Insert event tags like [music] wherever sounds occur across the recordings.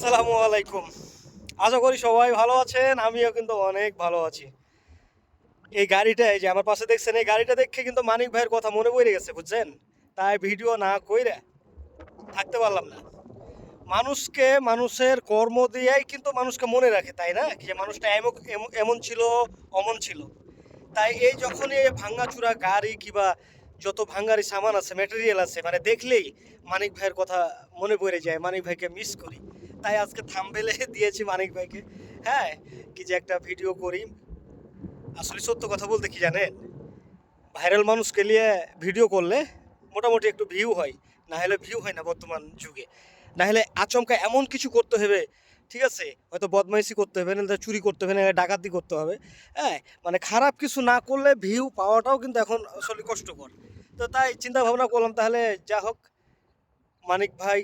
আসসালামু আলাইকুম। আশা করি সবাই ভালো আছেন, আমিও কিন্তু অনেক ভালো আছি। এই গাড়িটা, এই যে আমার পাশে দেখছেন, এই গাড়িটা দেখে কিন্তু মানিক ভাইয়ের কথা মনে পড়ে গেছে, বুঝছেন? তাই ভিডিও না কইরে থাকতে পারলাম না। মানুষকে, মানুষের কর্ম দিয়েই কিন্তু মানুষকে মনে রাখে, তাই না? যে মানুষটা এমন এমন- ছিল, অমন ছিল। তাই এই যখনই এই ভাঙ্গাচুরা গাড়ি কিবা যত ভাঙ্গারি সামান আছে ম্যাটেরিয়াল আছে মানে দেখলেই মানিক ভাইয়ের কথা মনে পড়ে যায়, মানিক ভাইকে মিস করি। তাই আজকে থামবেলে দিয়েছি মানিক ভাইকে। হ্যাঁ কি যে একটা ভিডিও করি। আসলে সত্য কথা বলতে কি জানেন? ভাইরাল মানুষকে নিয়ে ভিডিও করলে মোটামুটি একটু ভিউ হয়, না হলে ভিউ হয় না বর্তমান যুগে। না হলে আচমকা এমন কিছু করতে হবে, ঠিক আছে? হয়তো বদমাইশি করতে হবে, না চুরি করতে হবে, না ডাকাতি করতে হবে। হ্যাঁ মানে খারাপ কিছু না করলে ভিউ পাওয়াটাও কিন্তু এখন আসলে কষ্টকর। তো তাই চিন্তা ভাবনা করলাম তাহলে যা হোক, মানিক ভাই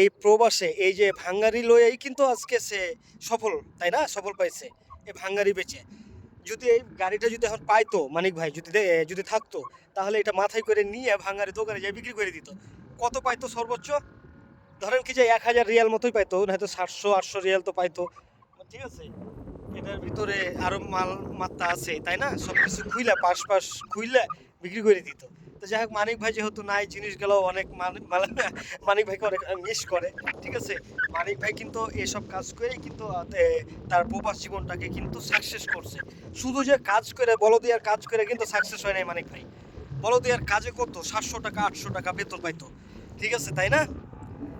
এই প্রবাসে, এই যে ভাঙ্গারি লয়েই কিন্তু আজকে সে সফল, তাই না? সফল পাইছে, এই ভাঙ্গারি বেচে। যদি এই গাড়িটা যদি এখন পাইতো, মানিক ভাই, যদি যদি থাকতো, তাহলে এটা মাথায় করে নিয়ে ভাঙ্গারি দোকানে যায় বিক্রি করে দিত। কত পাইতো সর্বোচ্চ? ধরেন কি যে এক হাজার রিয়াল মতোই পাইতো হয়তো সাতশো, আটশো রিয়াল তো পাইতো। ঠিক আছে? এটার ভিতরে আরও মাল, মাত্রা আছে, তাই না? সব কিছু খুইলা, পাশ পাশ খুইলা বিক্রি করে দিত। যাই হোক, মানিক ভাই যেহেতু নাই জিনিসগুলো অনেক মানি- মানিক ভাইকে অনেক মিস করে, ঠিক আছে? মানিক ভাই কিন্তু এসব কাজ করেই কিন্তু তার প্রবাস জীবনটাকে কিন্তু সাকসেস করছে। শুধু যে কাজ করে, বলদিয়ার কাজ করে কিন্তু সাকসেস হয় নাই মানিক ভাই। বলদিয়ার কাজে কত? সাতশো টাকা, আটশো টাকা বেতন পাইতো, ঠিক আছে, তাই না?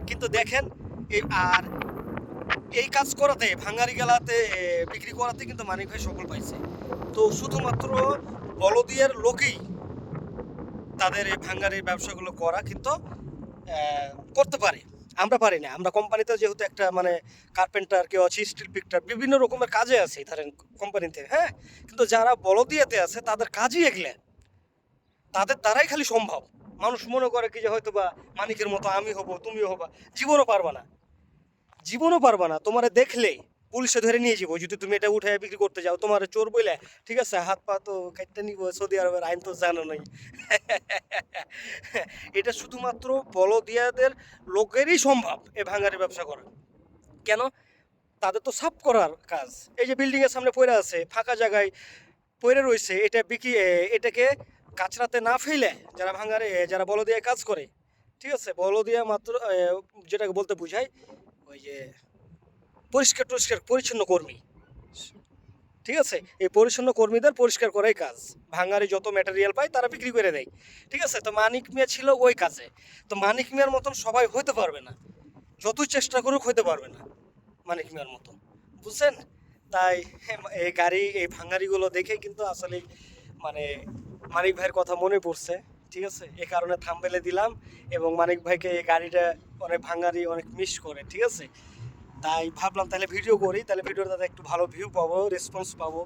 কিন্তু দেখেন, এই আর এই কাজ করাতে, ভাঙ্গারি গেলাতে বিক্রি করাতে কিন্তু মানিক ভাই সফল পাইছে। তো শুধুমাত্র বলদিয়ার লোকেই তাদের এই ভাঙ্গারির ব্যবসাগুলো করা, কিন্তু করতে পারে। আমরা পারি না। আমরা কোম্পানিতে যেহেতু একটা মানে কার্পেন্টার কেউ আছে স্টিল পিকটার বিভিন্ন রকমের কাজে আছে, ধরেন, কোম্পানিতে হ্যাঁ? কিন্তু যারা বলদিয়াতে আছে, তাদের কাজই এগলে। তাদের দ্বারাই খালি সম্ভব। মানুষ মনে করে কি যে হয়তো বা মানিকের মতো আমি হব, তুমিও হবা। জীবনও পারবা না। জীবনও পারবা না। তোমারে দেখলে পুলিশে ধরে নিয়ে যাব। যদি তুমি এটা উঠে বিক্রি করতে যাও তোমার চোর বইলে ঠিক আছে হাত পা তো কাটতে নিব সৌদি আরবের আইন তো জানো নাই। [laughs] এটা শুধুমাত্র বলদিয়াদের লোকেরই সম্ভব এ ভাঙারি ব্যবসা করা। কেন? তাদের তো সাফ করার কাজ। এই যে বিল্ডিং এর সামনে পড়ে আছে ফাঁকা জায়গায় পড়ে রয়েছে এটা বিক্রি এ, এটাকে কাচরাতে না ফেলে যারা ভাঙারে যারা বলদিয়া কাজ করে। ঠিক আছে বলদিয়া মাত্র যেটাকে বলতে বুঝায় ওই যে পরিষ্কার টরিষ্কার পরিচ্ছন্ন কর্মী। ঠিক আছে? এই পরিচ্ছন্ন কর্মীদের পরিষ্কার করাই কাজ। ভাঙারি যত ম্যাটেরিয়াল পায় তারা বিক্রি করে দেয়। ঠিক আছে? তো মানিক মিয়া ছিল ওই কাজে। তো মানিক মিয়ার মতন সবাই হইতে পারবে না। যতই চেষ্টা করুক হইতে পারবে না মানিক মিয়ার মতন। বুঝছেন? তাই এই গাড়ি, এই ভাঙারিগুলো দেখে কিন্তু আসলে মানে মানিক ভাইয়ের কথা মনে পড়ছে। ঠিক আছে? এ কারণে থামবেলে দিলাম এবং মানিক ভাইকে এই গাড়িটা অনেক ভাঙারি, অনেক মিস করে। ঠিক আছে? তাই ভাবলাম তাহলে ভিডিও করি, তাহলে ভিডিওর ভিডিওটাতে একটু ভালো ভিউ পাবো রেসপন্স পাবো।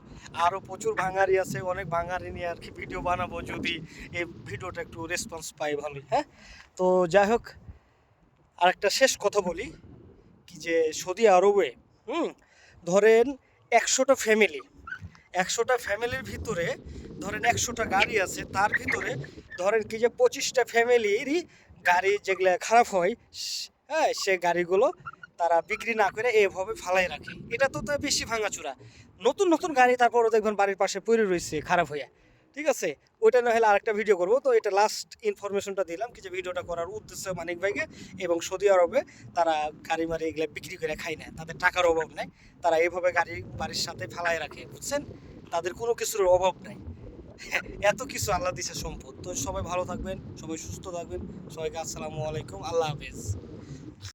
আরও প্রচুর ভাঙারি আছে, অনেক ভাঙারি নিয়ে আর কি ভিডিও বানাবো যদি এই ভিডিওটা একটু রেসপন্স পাই ভালোই হ্যাঁ? তো যাই হোক আর একটা শেষ কথা বলি, কি যে সৌদি আরবে, হুম? ধরেন একশোটা ফ্যামিলি একশোটা ফ্যামিলির ভিতরে ধরেন একশোটা গাড়ি আছে, তার ভিতরে ধরেন কি যে পঁচিশটা ফ্যামিলিরই গাড়ি যেগুলো খারাপ হয় হ্যাঁ সে গাড়িগুলো তারা বিক্রি না করে এভাবে ফালাই রাখে। এটা তো তো বেশি ভাঙাচোরা নতুন নতুন গাড়ি তারপরও দেখবেন বাড়ির পাশে পড়ে রয়েছে খারাপ হয়ে ঠিক আছে? ওইটা না হলে আরেকটা ভিডিও করব। তো এটা লাস্ট ইনফরমেশনটা দিলাম কি যে ভিডিওটা করার উদ্দেশ্য মানিক ভাইকে এবং সৌদি আরবে তারা গাড়ি মারি এগুলো বিক্রি করে খায় না। তাদের টাকার অভাব নাই। তারা এইভাবে গাড়ি বাড়ির সাথে ফেলায় রাখে, বুঝছেন? তাদের কোনো কিছুর অভাব নাই। [laughs] এত কিছু আল্লাহ দিছে সম্পদ। তো সবাই ভালো থাকবেন, সবাই সুস্থ থাকবেন। সবাইকে আসসালামু আলাইকুম। আল্লাহ হাফেজ।